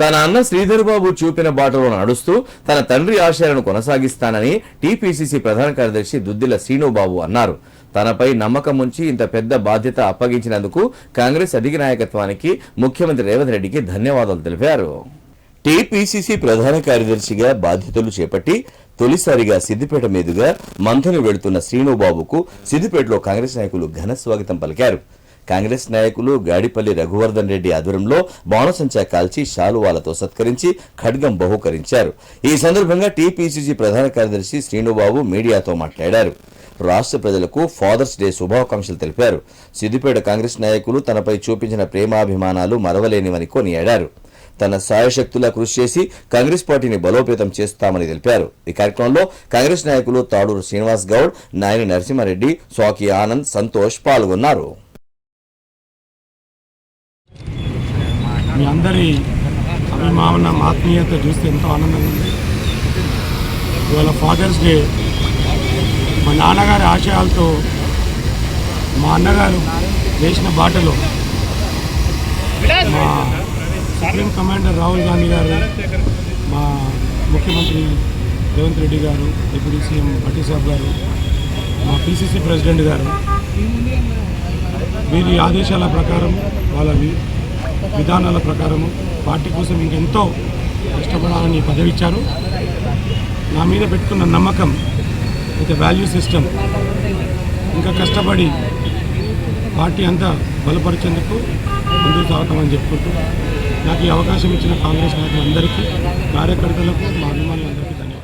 తన అన్న శ్రీధర్ బాబు చూపిన బాటలో నడుస్తూ తన తండ్రి ఆశయాలను కొనసాగిస్తానని టీపీసీసీ ప్రధాన కార్యదర్శి దుద్దిల శ్రీనుబాబు అన్నారు. తనపై నమ్మకం ఉంచి ఇంత పెద్ద బాధ్యత అప్పగించినందుకు కాంగ్రెస్ అధిక నాయకత్వానికి ముఖ్యమంత్రి రేవంత్ రెడ్డికి ధన్యవాదాలు తెలిపారు. టీపీసీసీ ప్రధాన కార్యదర్శిగా బాధ్యతలు చేపట్టి తొలిసారిగా సిద్దిపేట మీదుగా మంథను వెళుతున్న శ్రీనుబాబుకు సిద్దిపేటలో కాంగ్రెస్ నాయకులు ఘన స్వాగతం పలికారు. కాంగ్రెస్ నాయకులు గాడిపల్లి రఘువర్ధన్ రెడ్డి ఆధ్వర్యంలో బాణసంచా కాల్చి శాలువాలతో సత్కరించి ఖడ్గం బహుకరించారు. ఈ సందర్భంగా టీపీసీసీ ప్రధాన కార్యదర్శి శ్రీనుబాబు మీడియాతో మాట్లాడారు. రాష్ట్ర ప్రజలకు ఫాదర్స్ డే శుభాకాంక్షలు తెలిపారు. సిద్దిపేట కాంగ్రెస్ నాయకులు తనపై చూపించిన ప్రేమాభిమానాలు మరవలేనివని కొనియాడారు. తన సాయశక్తులా కృషి చేసి కాంగ్రెస్ పార్టీని బలోపేతం చేస్తామని తెలిపారు. ఈ కార్యక్రమంలో కాంగ్రెస్ నాయకులు తాడూరు శ్రీనివాస్ గౌడ్ నాయని నరసింహారెడ్డి స్వాకి ఆనంద్ సంతోష్ పాల్గొన్నారు. మీ అందరి అభిమానం ఆత్మీయత చూస్తే ఎంతో ఆనందంగా ఉంది. ఇవాళ ఫాదర్స్ డే మా నాన్నగారి ఆశయాలతో మా అన్నగారు వేసిన బాటలో మా సుప్రీం కమాండర్ రాహుల్ గాంధీ గారు మా ముఖ్యమంత్రి రేవంత్ రెడ్డి గారు డిప్యూటీ సీఎం భట్టి సాబ్ గారు మా పిసిసి ప్రెసిడెంట్ గారు వీరి ఆదేశాల ప్రకారం వాళ్ళ విధానాల ప్రకారము పార్టీ కోసం ఇంకెంతో కష్టపడాలని పదవిచ్చారు. నా మీద పెట్టుకున్న నమ్మకం విత్ వాల్యూ సిస్టమ్ ఇంకా కష్టపడి పార్టీ అంతా బలపరిచేందుకు ముందుకు సాగుతామని చెప్పుకుంటూ నాకు ఈ అవకాశం ఇచ్చిన కాంగ్రెస్ నాయకులందరికీ కార్యకర్తలకు మా అభిమానులందరికీ